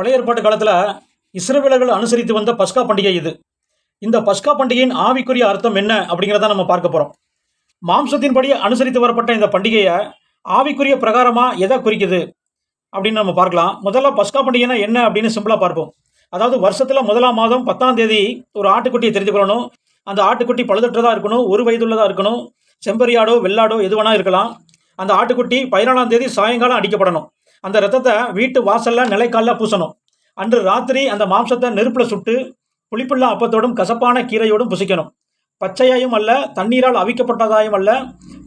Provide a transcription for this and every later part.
பழைய ஏற்பாட்டு காலத்தில் இஸ்ரவேலர்கள் அனுசரித்து வந்த பஸ்கா பண்டிகை இது. இந்த பஸ்கா பண்டிகையின் ஆவிக்குரிய அர்த்தம் என்ன அப்படிங்கிறத நம்ம பார்க்க போகிறோம் மாம்சத்தின்படி அனுசரித்து வரப்பட்ட இந்த பண்டிகையை ஆவிக்குரிய பிரகாரமாக எதை குறிக்குது அப்படின்னு நம்ம பார்க்கலாம். முதல்ல பஸ்கா பண்டிகைனா என்ன அப்படின்னு சிம்பிளாக பார்ப்போம். அதாவது வருஷத்தில் முதலாம் மாதம் பத்தாம் தேதி ஒரு ஆட்டுக்குட்டியை தெரிந்து கொள்ளணும். அந்த ஆட்டுக்குட்டி பழுதற்றதாக இருக்கணும் ஒரு வயதுள்ளதாக இருக்கணும் செம்பரியாடோ வெள்ளாடோ எது வேணா இருக்கலாம். அந்த ஆட்டுக்குட்டி பதினாலாம் தேதி சாயங்காலம் அடிக்கப்படணும். அந்த ரத்தத்தை வீட்டு வாசல்ல நிலைக்காலில் பூசணும். அன்று ராத்திரி அந்த மாம்சத்தை நெருப்பில் சுட்டு புளிப்புள்ள அப்பத்தோடும் கசப்பான கீரையோடும் புசிக்கணும். பச்சையாயும் அல்ல தண்ணீரால் அவிக்கப்பட்டதாயும் அல்ல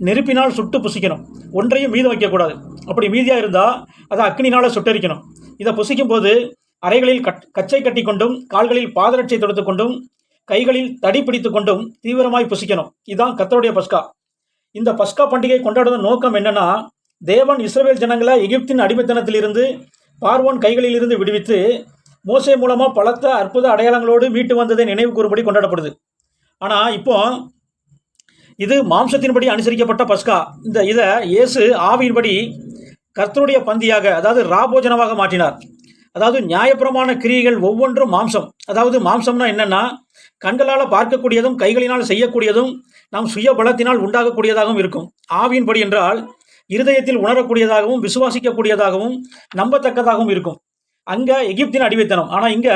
நெருப்பினால் சுட்டு புசிக்கணும். ஒன்றையும் மீதம் வைக்கக்கூடாது. அப்படி மீதியாக இருந்தால் அதை அக்னினால் சுட்டரிக்கணும். இதை புசிக்கும் போது அறைகளில் கட் கச்சை கட்டி கொண்டும் கால்களில் பாதரட்சை தொடுத்து கொண்டும் கைகளில் தடி பிடித்து கொண்டும் தீவிரமாய் புசிக்கணும். இதுதான் கத்தருடைய பஸ்கா. இந்த பஸ்கா பண்டிகை கொண்டாடுற நோக்கம் என்னன்னா தேவன் இஸ்ரவேல் ஜனங்களை எகிப்தின் அடிமைத்தனத்திலிருந்து பார்வோன் கைகளிலிருந்து விடுவித்து மோசை மூலமாக பலத்த அற்புத அடையாளங்களோடு மீட்டு வந்ததை நினைவு கூறும்படி கொண்டாடப்படுது. ஆனால் இப்போ இது மாம்சத்தின்படி அனுசரிக்கப்பட்ட பஸ்கா. இந்த இதை இயேசு ஆவியின்படி கர்த்தருடைய பந்தியாக அதாவது ராபோஜனமாக மாற்றினார். அதாவது நியாயபுரமான கிரியைகள் ஒவ்வொன்றும் மாம்சம். அதாவது மாம்சம்னா என்னென்னா கண்களால் பார்க்கக்கூடியதும் கைகளினால் செய்யக்கூடியதும் நாம் சுய பலத்தினால் உண்டாகக்கூடியதாகவும் இருக்கும். ஆவியின்படி என்றால் இருதயத்தில் உணரக்கூடியதாகவும் விசுவாசிக்கக்கூடியதாகவும் நம்பத்தக்கதாகவும் இருக்கும். அங்கே எகிப்தின் அடிமைத்தனம். ஆனால் இங்கே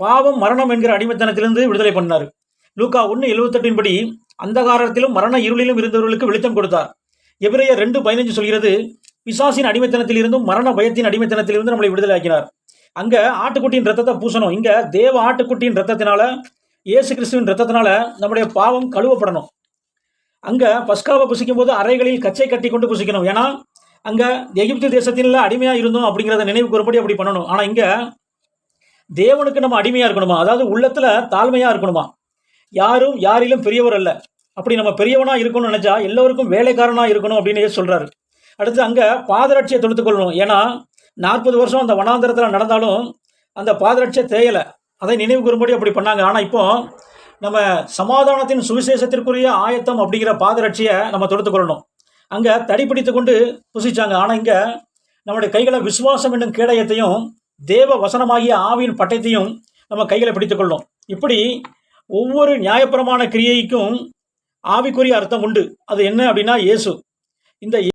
பாவம் மரணம் என்கிற அடிமைத்தனத்திலிருந்து விடுதலை பண்ணார். லூக்கா ஒன்று எழுபத்தெட்டின் படி அந்தகாரத்திலும் மரண இருளிலும் இருந்தவர்களுக்கு வெளிச்சம் கொடுத்தார். எபிரேயர் ரெண்டு பதினஞ்சு சொல்கிறது பிசாசின் அடிமைத்தனத்திலிருந்தும் மரண பயத்தின் அடிமைத்தனத்திலிருந்து நம்மளை விடுதலை ஆக்கினார். அங்கே ஆட்டுக்குட்டியின் ரத்தத்தை பூசணும். இங்கே தேவ ஆட்டுக்குட்டியின் ரத்தத்தினால இயேசு கிறிஸ்துவின் ரத்தத்தினால நம்முடைய பாவம் கழுவப்படணும். அங்கே பஸ்காவை புசிக்கும் போது அறைகளில் கச்சை கட்டி கொண்டு புசிக்கணும். ஏன்னா அங்கே எகிப்து தேசத்தில் அடிமையாக இருந்தோம் அப்படிங்கிறத நினைவு கூறும்படி அப்படி பண்ணணும். ஆனால் இங்கே தேவனுக்கு நம்ம அடிமையாக இருக்கணுமா? அதாவது உள்ளத்தில் தாழ்மையாக இருக்கணுமா? யாரும் யாரிலும் பெரியவர் அல்ல. அப்படி நம்ம பெரியவனாக இருக்கணும்னு நினச்சா எல்லோருக்கும் வேலைக்காரனாக இருக்கணும் அப்படின்னு சொல்கிறாரு அடுத்து அங்கே பாதரட்சியை தொடுத்துக்கொள்ளணும் ஏன்னா நாற்பது வருஷம் அந்த வனாந்தரத்தில் நடந்தாலும் அந்த பாதரட்சியை தேயலை. அதை நினைவு கூறும்படி அப்படி பண்ணாங்க. ஆனால் இப்போ நம்ம சமாதானத்தின் சுவிசேஷத்திற்குரிய ஆயத்தம் அப்படிங்கிற பாதரட்சியை நம்ம தொடுத்து கொள்ளணும். அங்கே தடி பிடித்து கொண்டு புசிச்சாங்க. ஆனால் இங்கே நம்முடைய கைகளை விசுவாசம் என்னும் கேடயத்தையும் தேவ வசனமாகிய ஆவியின் பட்டத்தையும் நம்ம கைகளை பிடித்துக்கொள்ளும் இப்படி ஒவ்வொரு நியாயப்பிரமான கிரியைக்கும் ஆவிக்குரிய அர்த்தம் உண்டு. அது என்ன அப்படின்னா இயேசு. இந்த